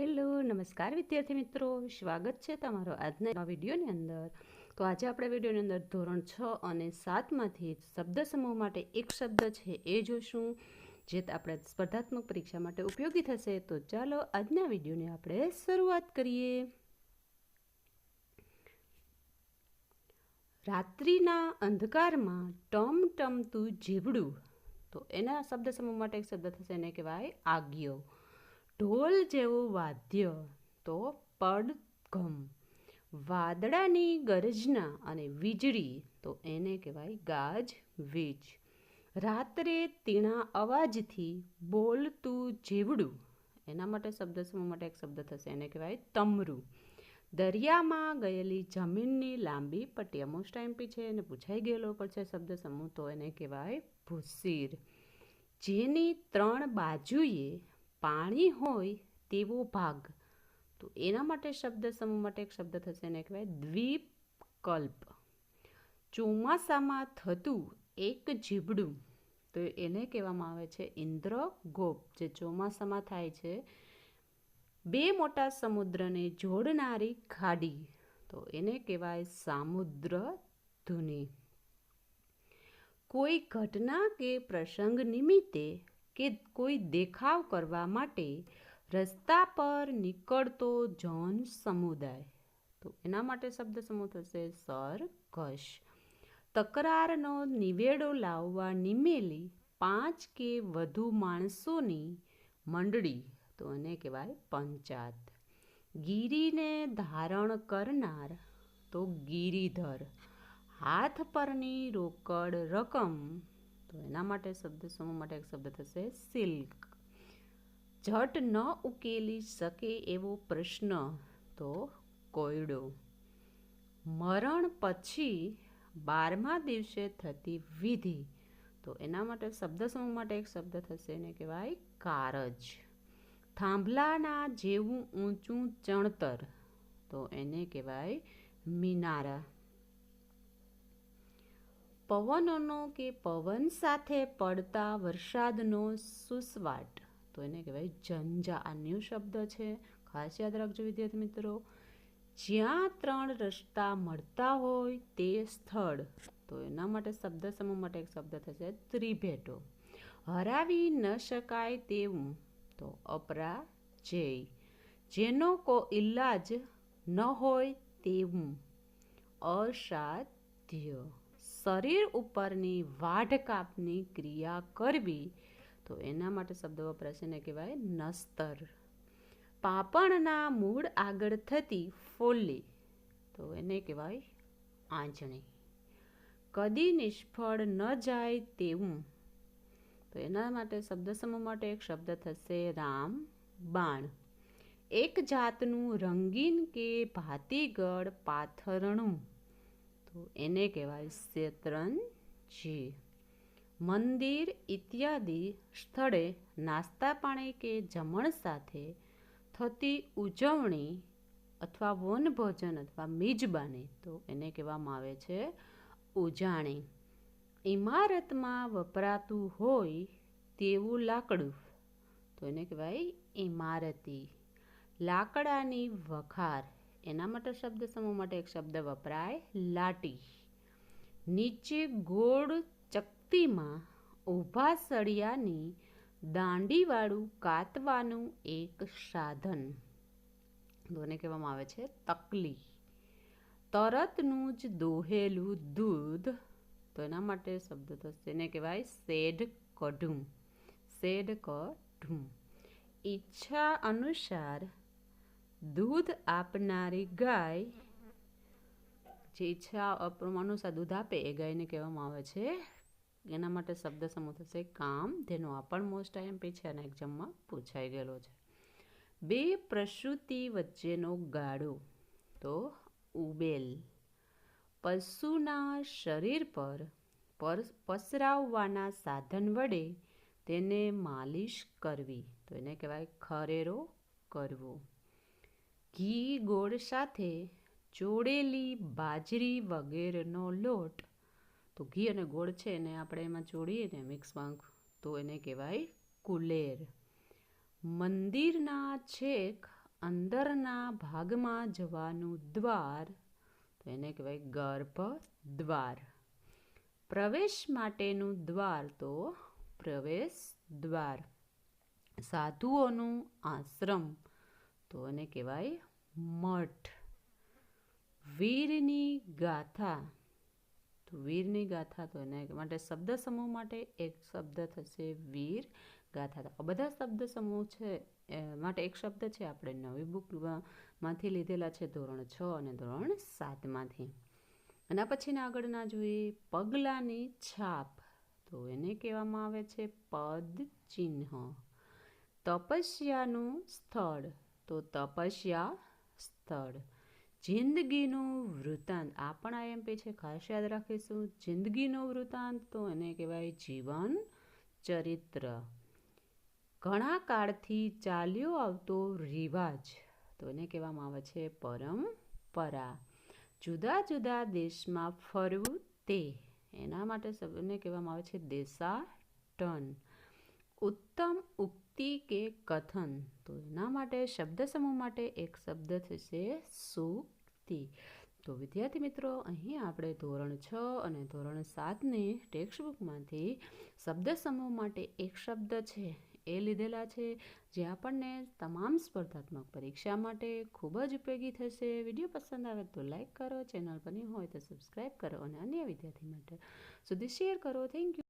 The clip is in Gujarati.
હેલો, નમસ્કાર વિદ્યાર્થી મિત્રો. સ્વાગત છે તમારો આજના વિડીયોની અંદર. તો આજે આપણે વિડીયોની અંદર ધોરણ છ અને સાતમાંથી શબ્દ સમૂહ માટે એક શબ્દ છે એ જોશું, જે આપણે સ્પર્ધાત્મક પરીક્ષા માટે ઉપયોગી થશે. તો ચાલો આજના વિડીયોની આપણે શરૂઆત કરીએ. રાત્રિના અંધકારમાં ટમ ટમતું જીવડું. તો એના શબ્દ સમૂહ માટે એક શબ્દ થશે, એને કહેવાય આગિયો. ઢોલ જેવું વાદ્ય તો પડઘમ. વાદળાની ગરજના અને વીજળી તો એને કહેવાય ગાજ વીજ. રાત્રે તીણા અવાજથી બોલતું જીવડું. એના માટે શબ્દ સમૂહ માટે એક શબ્દ થશે, એને કહેવાય તમરું. દરિયામાં ગયેલી જમીનની લાંબી પટ્ટી મોસ્ટ ટાઈમપી છે, એને પૂછાઈ ગયેલો પણ છે શબ્દ સમૂહ, તો એને કહેવાય ભૂસીર. જેની ત્રણ બાજુએ પાણી હોય તેવો ભાગ, તો એના માટે શબ્દ સમૂહ માટે એક શબ્દ થશે એને કહેવાય દ્વીપકલ્પ. ચોમાસામાં થતું એક જીબડું, તો એને કહેવામાં આવે છે ઇન્દ્રગોપ, જે ચોમાસામાં થાય છે. બે મોટા સમુદ્રને જોડનારી ખાડી, તો એને કહેવાય સામુદ્ર ધુની કોઈ ઘટના કે પ્રસંગ નિમિત્તે કે કોઈ દેખાવ કરવા માટે રસ્તા પર નીકળતો જન સમુદાય. તો એના માટે શબ્દ સમૂહ થશે સરઘસ. તકરારનો નિવેડો લાવવા નિમેલી પાંચ કે વધુ માણસોની મંડળી, તો એને કહેવાય પંચાયત. ગીરીને ધારણ કરનાર, તો ગિરિધર. હાથ પરની રોકડ રકમ તો એના માટે શબ્દ, સમૂહ માટે એક શબ્દ થશે સિલ્ક. ઝટ ન ઉકેલી શકે એવો પ્રશ્ન તો કોયડો. મરણ પછી બારમા દિવસે થતી વિધિ તો એના માટે શબ્દ, સમૂહ માટે એક શબ્દ થશે એને કહેવાય કારજ. થાંભલાના જેવું ઊંચું ચણતર તો એને કહેવાય મિનારા. પવનોનો કે પવન સાથે પડતા વરસાદનો સુસવાટ. તો એને કહેવાય ઝંઝા. આ ન્યૂ શબ્દ છે. ખાસ યાદ રાખજો વિદ્યાર્થી મિત્રો. જ્યાં ત્રણ રસ્તા મળતા હોય તે સ્થળ. તો એના માટે શબ્દ સમૂહ માટે એક શબ્દ થશે ત્રિભેટો. હરાવી ન શકાય તેવું. તો અપરાજય. જેનો કો ઇલાજ ન હોય તેવું. અસાધ્ય. શરીર ઉપરની વાઢ કાપની ક્રિયા કરવી, તો એના માટે શબ્દ વપરાશે એને કહેવાય નસ્તર. પાપણના મૂળ આગળ થતી ફોલ્લી તો એને કહેવાય આંચણી કદી નિષ્ફળ ન જાય તેવું, તો એના માટે શબ્દ સમૂહ માટે એક શબ્દ થશે રામ બાણ. એક જાતનું રંગીન કે ભાતીગળ પાથરણું. તો એને કહેવાય શેતરંજી. મંદિર ઇત્યાદિ સ્થળે નાસ્તા પાણી કે જમણ સાથે થતી ઉજવણી અથવા વનભોજન અથવા મિજબાની તો એને કહેવામાં આવે છે ઉજાણી. ઇમારતમાં વપરાતું હોય તેવું લાકડું તો એને કહેવાય ઇમારતી લાકડાની વખાર એના માટે શબ્દ સમૂહ માટે એક શબ્દ વપરાય, લાટી. નીચે ગોળ ચકતીમાં ઊભા સળિયાની દાંડીવાળું કાતવાનું એક સાધન. દોને કહેવામાં આવે છે તકલી. તરતનું જ દોહેલું દૂધ. તો એના માટે શબ્દ થશે, એને કહેવાય શેઢ કઢું. શેઢ કઢું. ઈચ્છા અનુસાર દૂધ આપનારી ગાય જે ઈચ્છા અનુસાર દૂધ આપે, એ ગાયને કહેવામાં આવે છે. એના માટે શબ્દ સમૂહ થશે કામ, જેનો આ પણ મોસ્ટ આઈએમપી છે અને એક્ઝામમાં પૂછાઈ ગયેલો છે. બે પ્રસૂતિ વચ્ચેનો ગાળો, તો ઉબેલ. પશુના શરીર પર પસરાવવાના સાધન વડે તેને માલિશ કરવી. તો એને કહેવાય ખરેરો કરવો. ઘી ગોળ સાથે ચોળેલી બાજરી વગેરેનો લોટ. તો ઘી અને ગોળ છે એને આપણે એમાં ચોળીએ ને મિક્સમાં તો એને કહેવાય કુલેર. મંદિરના છેક અંદરના ભાગમાં જવાનું દ્વાર, તો એને કહેવાય ગર્ભ દ્વાર પ્રવેશ માટેનું દ્વાર તો પ્રવેશ દ્વાર. સાધુઓનું આશ્રમ. તો એને કહેવાય મઠ. વીરની ગાથા. તો વીરની ગાથા તો એને માટે શબ્દ સમૂહ માટે એક શબ્દ થશે વીર ગાથા. આ બધા શબ્દ સમૂહ છે માટે એક શબ્દ છે. આપણે નવી બુકમાંથી લીધેલા છે ધોરણ છ અને ધોરણ સાતમાંથી. અને પછીના આગળના જોઈએ પગલાંની છાપ. તો એને કહેવામાં આવે છે પદ ચિહ્ન તપસ્યાનું સ્થળ. તો તપસ્યા સ્થળ. જિંદગીનું વૃત્તાંત આ પણ આઈએમપી છે. ખાસ યાદ રાખીશું. જિંદગીનો વૃત્તાંત તો એને કહેવાય જીવન ચરિત્ર. ઘણા કાળથી ચાલ્યો આવતો રિવાજ તો એને કહેવામાં આવે છે પરંપરા. જુદા જુદા દેશમાં ફરવું તે એના માટે સબને કહેવામાં આવે છે દેશાટન ઉત્તમ ઉક્તિ કે કથન. તો એના માટે શબ્દ સમૂહ માટે એક શબ્દ થશે સુક્તિ. તો વિદ્યાર્થી મિત્રો, અહીં આપણે ધોરણ છ અને ધોરણ સાતની ટેક્સ્ટ બુકમાંથી શબ્દ સમૂહ માટે એક શબ્દ છે એ લીધેલા છે, જે આપણને તમામ સ્પર્ધાત્મક પરીક્ષા માટે ખૂબ જ ઉપયોગી થશે. વીડિયો પસંદ આવે તો લાઇક કરો, ચેનલ પર હોય તો સબસ્ક્રાઈબ કરો અને અન્ય વિદ્યાર્થી માટે સુધી શેર કરો. Thank you